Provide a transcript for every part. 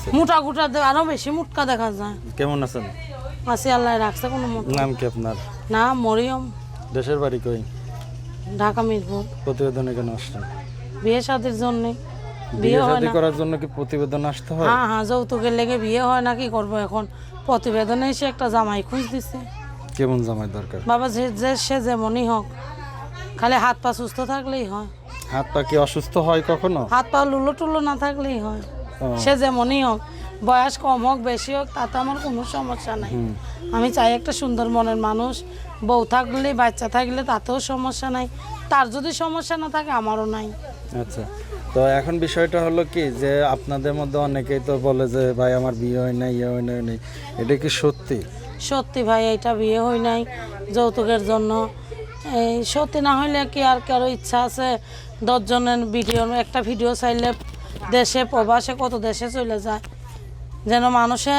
হয়েছে? মোটা গোটা আরও বেশি মুটকা দেখা যায়। কেমন আছেন? আসি আল্লাহ রাখছে কোনো নাম কি আপনার? না মরিয়ম। দেশের বাড়ি কই? ঢাকা মিরপুর। প্রতিবেদনে কেন আসছেন? বিয়ে শাদির জন্য। বিয়ে হয় না। করার জন্য কি প্রতিবেদন আসতে হয়? হ্যাঁ হ্যাঁ যৌতুকের লেগে বিয়ে হয় না কি করব এখন? প্রতিবেদনে এসে একটা জামাই খুঁজ দিছে কেমন জামাই দরকার? বাবা যে যে সে যেমনই হোক খালি হাত পা সুস্থ থাকলেই হয়। হাত পা কি অসুস্থ হয় কখনো? হাত পা লুলো টুলো না থাকলেই হয়। সে যেমনই হোক বয়স কম হোক বেশি হোক তাতে আমার কোনো সমস্যা নাই। আমি চাই একটা সুন্দর মনের মানুষ বউ থাকলে বাচ্চা থাকলে তাতেও সমস্যা নাই। তার যদি সমস্যা না থাকে আমারও নাই। আচ্ছা তো এখন বিষয়টা হলো কি যে আপনাদের মধ্যে অনেকেই তো বলে যে ভাই আমার বিয়ে হয় নাই ইয়ে হয় নাই নেই। এটা কি সত্যি? সত্যি ভাই এটা বিয়ে হয় নাই যৌতুকের জন্য। এই সত্যি না হইলে কি আর কারও ইচ্ছা আছে? দশজনের ভিডিও একটা ভিডিও চাইলে দেশে প্রবাসে কত দেশে চলে যায়। যেন মানুষে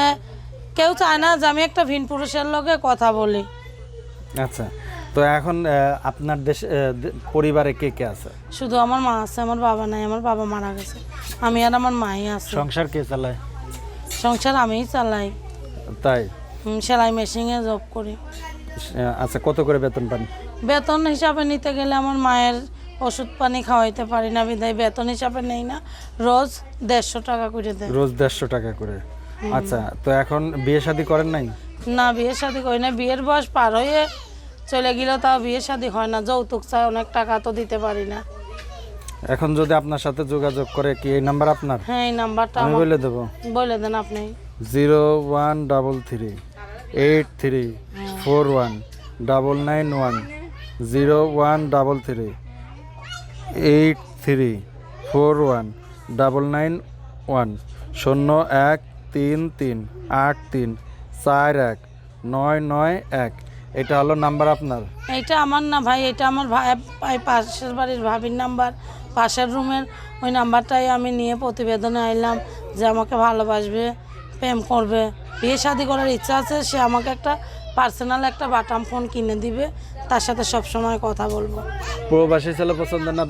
কেউ চায় না যে আমি একটা ভিন পুরুষের লগে কথা বলি। আচ্ছা তো এখন আপনার দেশ পরিবারে কে কে আছে? শুধু আমার মা আছে আমার বাবা নাই আমার বাবা মারা গেছে। আমি আর আমার মাই আছে। সংসার কে চালায়? সংসার আমিই চালাই। তাই? সেলাই মেশিনে জব করি। আচ্ছা কত করে বেতন পান? বেতন হিসাবে নিতে গেলে আমার মায়ের ওষুধ পানি খাওয়াইতে পারি না বিদায় বেতন হিসাবে নেই না। রোজ দেড়শো টাকা করে দেয়। রোজ দেড়শো টাকা করে। আচ্ছা তো এখন বিয়ে শাদী করেন নাই? না বিয়ে শাদি করি না বিয়ের বয়স পার হয়ে চলে গেলেও তাও বিয়ে শাদি হয় না। যৌতুক চাই অনেক টাকা তো দিতে পারি না। এখন যদি আপনার সাথে যোগাযোগ করে কি এই নাম্বার আপনার? হ্যাঁ এই নাম্বারটা আমি বলে দেবো। বলে দেন আপনি। Zero one double three eight three four one double nine one. Zero one double three eight three four one double nine one শূন্য এক তিন তিন আট তিন চার এক নয় নয় এক এটা হলো নাম্বার আপনার? এইটা আমার না ভাই, এটা আমার ভাই পাশের বাড়ির ভাবির নাম্বার। পাশের রুমের ওই নাম্বারটাই আমি নিয়ে প্রতিবেদনে আইলাম যে আমাকে ভালোবাসবে, প্রেম করবে। বিয়ে শাদি করার ইচ্ছা আছে, সে আমাকে একটা পার্সোনাল একটা বাটাম ফোন কিনে দিবে তার সাথে সব সময় কথা বলব। প্রবাসী ছেলে পছন্দ না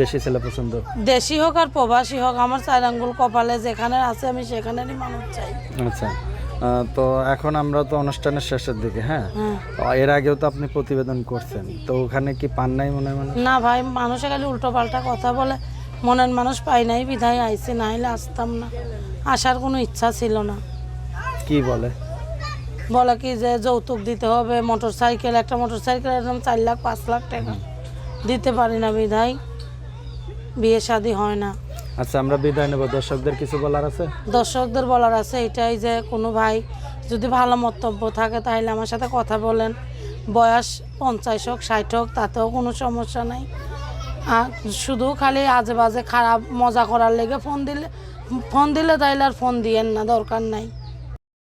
দেশি ছেলে পছন্দ? দেশি হোক আর প্রবাসী হোক আমার চার আঙ্গুল কপালে যেখানে আছে আমি সেখানেরই মানুষ চাই। আচ্ছা তো এখন আমরা তো অনুষ্ঠানের শেষের দিকে হ্যাঁ? হ্যাঁ। এর আগেও তো আপনি প্রতিবেদন করছেন তো ওখানে কি পান নাই মনে হয় মানে না ভাই মানুষে খালি উল্টো পাল্টা কথা বলে মনের মানুষ পাই নাই বিধায় আইসি না হলে আসতাম না আসার কোনো ইচ্ছা ছিল না। কি বলে? বলে কি যে যৌতুক দিতে হবে মোটর সাইকেল একটা মোটর সাইকেল একদম চার লাখ পাঁচ লাখ টাকা। দিতে পারি না বিধায় বিয়ে শাদি হয় না। আচ্ছা আমরা বিদায় নেব। দর্শকদের কিছু বলার আছে? দর্শকদের বলার আছে এটাই যে কোনো ভাই যদি ভালো মন্তব্য থাকে তাহলে আমার সাথে কথা বলেন। বয়স পঞ্চাশ হোক ষাট হোক তাতেও কোনো সমস্যা নাই। আর শুধু খালি আজে বাজে খারাপ মজা করার লেগে ফোন দিলে ফোন দিলে তাইলে আর ফোন দিয়েন না দরকার নাই।